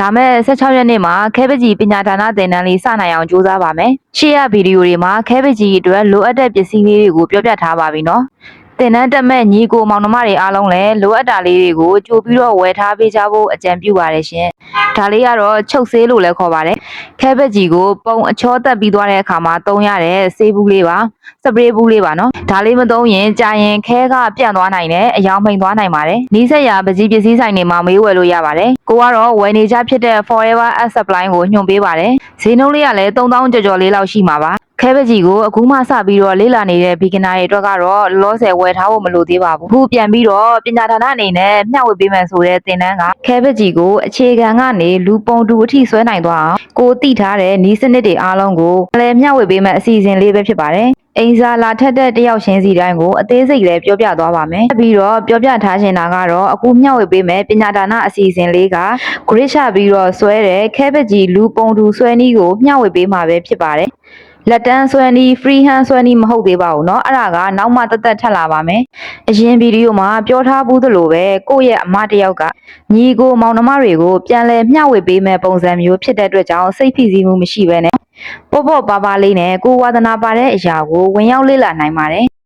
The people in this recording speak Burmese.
လာမယ့်16ရက်နေ့မှာခဲပကြီးပညာဌာနသင်တန်းလေးစနိုင်အောင်ကြိုးစားပါမယ်ရှေ့ရဗီဒီယိုတွေမှာခဲပကြီးအတွက်လိုအပ်တဲ့ပစ္စည်းလေးတွေကိုပြောပြထားပါပြီနော် သင်တန်းတက်မဲ့ညီကိုမောင်နှမတွေအားလုံးလည်းလိုအပ်တာလေးတွေကိုကြိုပြီးတော့ဝယ်ထားပေးကြဖို့အကြံပြုပါတယ်ရှင်ဒါလေးကတော့ချုပ်ဆေးလို့လည်းခေါ်ပါတယ်ခဲဘက်ကြီးကိုပုံအချောတက်ပြီးသွားတဲ့အခါမှာသုံးရတဲ့ဆေးဘူးလေးပါစပရေးဘူးလေးပါနော်ဒါလေးမသုံးရင်ကြာရင်ခဲကပြန့်သွားနိုင်တယ်အယောင်မိန်သွားနိုင်ပါတယ်နီးစက်ရပကြီးပစ္စည်းဆိုင်တွေမှာမေးဝယ်လို့ရပါတယ်ကိုကတော့ဝယ်နေကြဖြစ်တဲ့ Forever S Supply ကိုညွှန်ပေးပါတယ်ဈေးနှုန်းလေးကလည်း3000ကျော်ကျော်လေးလောက်ရှိမှာပါ ခဲဘက်ကြီးကိုအခုမှစပြီးတော့လေးလာနေတဲ့ beginner တွေအတွက်ကတော့လောဆယ်ဝယ်ထားဖို့မလိုသေးပါဘူးအခုပြန်ပြီးတော့ပညာဌာနအနေနဲ့မျှဝေပေးမယ်ဆိုတဲ့သင်တန်းကခဲဘက်ကြီးကိုအခြေခံကနေလူပုံတူအထိဆွဲနိုင်သွားအောင်ကိုတိထားတဲ့နီးစနစ်တွေအားလုံးကိုလည်းမျှဝေပေးမယ်အစီအစဉ်လေးပဲဖြစ်ပါတယ်အိမ်စာလာထက်တဲ့တယောက်ချင်းစီတိုင်းကိုအသေးစိတ်လည်းပြောပြသွားပါမယ်။ပြီးတော့ပြောပြထားချင်တာကတော့အခုမျှဝေပေးမယ်ပညာဒါနအစီအစဉ်လေးက grade ချပြီးတော့ဆွဲတဲ့ခဲပကြီးလူပုံတူဆွဲနည်းကိုမျှဝေပေးမှာပဲဖြစ်ပါတယ်။ လက်တန်းဆွဲနည်း free hand ဆွဲနည်းမဟုတ်သေးပါဘူးเนาะအဲ့ဒါကနောက်မှတက်တက်ထက်လာပါမယ်အရင်ဗီဒီယိုမှာပြောထားဘူးသလိုပဲကိုယ့်ရဲ့အမတစ်ယောက်ကညီကိုမောင်နှမတွေကိုပြန်လဲမျှဝေပေးမဲ့ပုံစံမျိုးဖြစ်တဲ့အတွက်ကြောင့်စိတ်ဖိစီးမှုမရှိဘဲနဲ့ပေါ့ပေါ့ပါပါလေးနဲ့ကိုယ်ဝါသနာပါတဲ့အရာကိုဝင်ရောက်လေ့လာနိုင်ပါတယ်